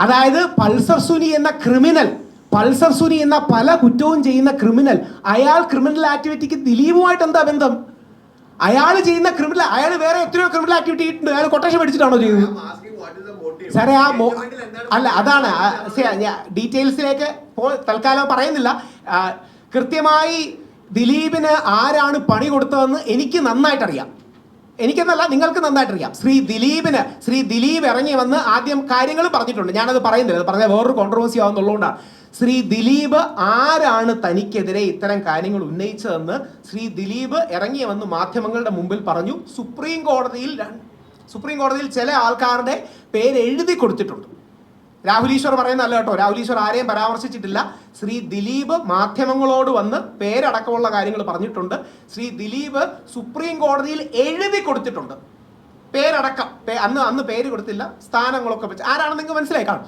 അതായത് പൾസർ സുനി എന്ന criminal Pulsar Suni എന്ന പല കുറ്റവും ചെയ്യുന്ന ക്രിമിനൽ അയാൾ ക്രിമിനൽ ആക്ടിവിറ്റിക്ക് ദിലീപുമായിട്ട് എന്താ ബന്ധം? അയാൾ ചെയ്യുന്ന ക്രിമിനൽ അയാൾ വേറെ എത്രയോ ക്രിമിനൽ ആക്ടിവിറ്റി ഉണ്ട് അയാൾ കൊട്ടേഷൻ മേടിച്ചിട്ടാണോ ചെയ്തത്? സാറേ ആ അല്ല അതാണ്. ഡീറ്റെയിൽസിലേക്ക് തൽക്കാലം പറയുന്നില്ല. കൃത്യമായി ദിലീപിന് ആരാണ് പണി കൊടുത്തതെന്ന് എനിക്ക് നന്നായിട്ട് അറിയാം എനിക്കെന്നല്ല നിങ്ങൾക്ക് നന്നായിട്ട് അറിയാം ശ്രീ ദിലീപിന് ശ്രീ ദിലീപ് ഇറങ്ങി വന്ന് ആദ്യം കാര്യങ്ങൾ പറഞ്ഞിട്ടുണ്ട്. ഞാനത് പറയുന്നില്ല. അത് പറഞ്ഞാൽ വേറൊരു കോൺട്രവേഴ്സി ആവുന്നുള്ളതുകൊണ്ടാണ്. ശ്രീ ദിലീപ് ആരാണ് തനിക്കെതിരെ ഇത്തരം കാര്യങ്ങൾ ഉന്നയിച്ചതെന്ന് ശ്രീ ദിലീപ് ഇറങ്ങി വന്ന് മാധ്യമങ്ങളുടെ മുമ്പിൽ പറഞ്ഞു. സുപ്രീം കോടതിയിൽ സുപ്രീം കോടതിയിൽ ചില ആൾക്കാരുടെ പേര് എഴുതി കൊടുത്തിട്ടുണ്ട്. രാഹുൽ ഈശ്വർ പറയുന്നതല്ല കേട്ടോ. രാഹുൽ ഈശ്വർ ആരെയും പരാമർശിച്ചിട്ടില്ല. ശ്രീ ദിലീപ് മാധ്യമങ്ങളോട് വന്ന് പേരടക്കമുള്ള കാര്യങ്ങൾ പറഞ്ഞിട്ടുണ്ട്. ശ്രീ ദിലീപ് സുപ്രീം കോടതിയിൽ എഴുതി കൊടുത്തിട്ടുണ്ട്. പേരടക്കം. അന്ന് അന്ന് പേര് കൊടുത്തില്ല. സ്ഥാനങ്ങളൊക്കെ വെച്ച്. ആരാണെന്ന് നിങ്ങൾക്ക് മനസ്സിലായി? കാണും.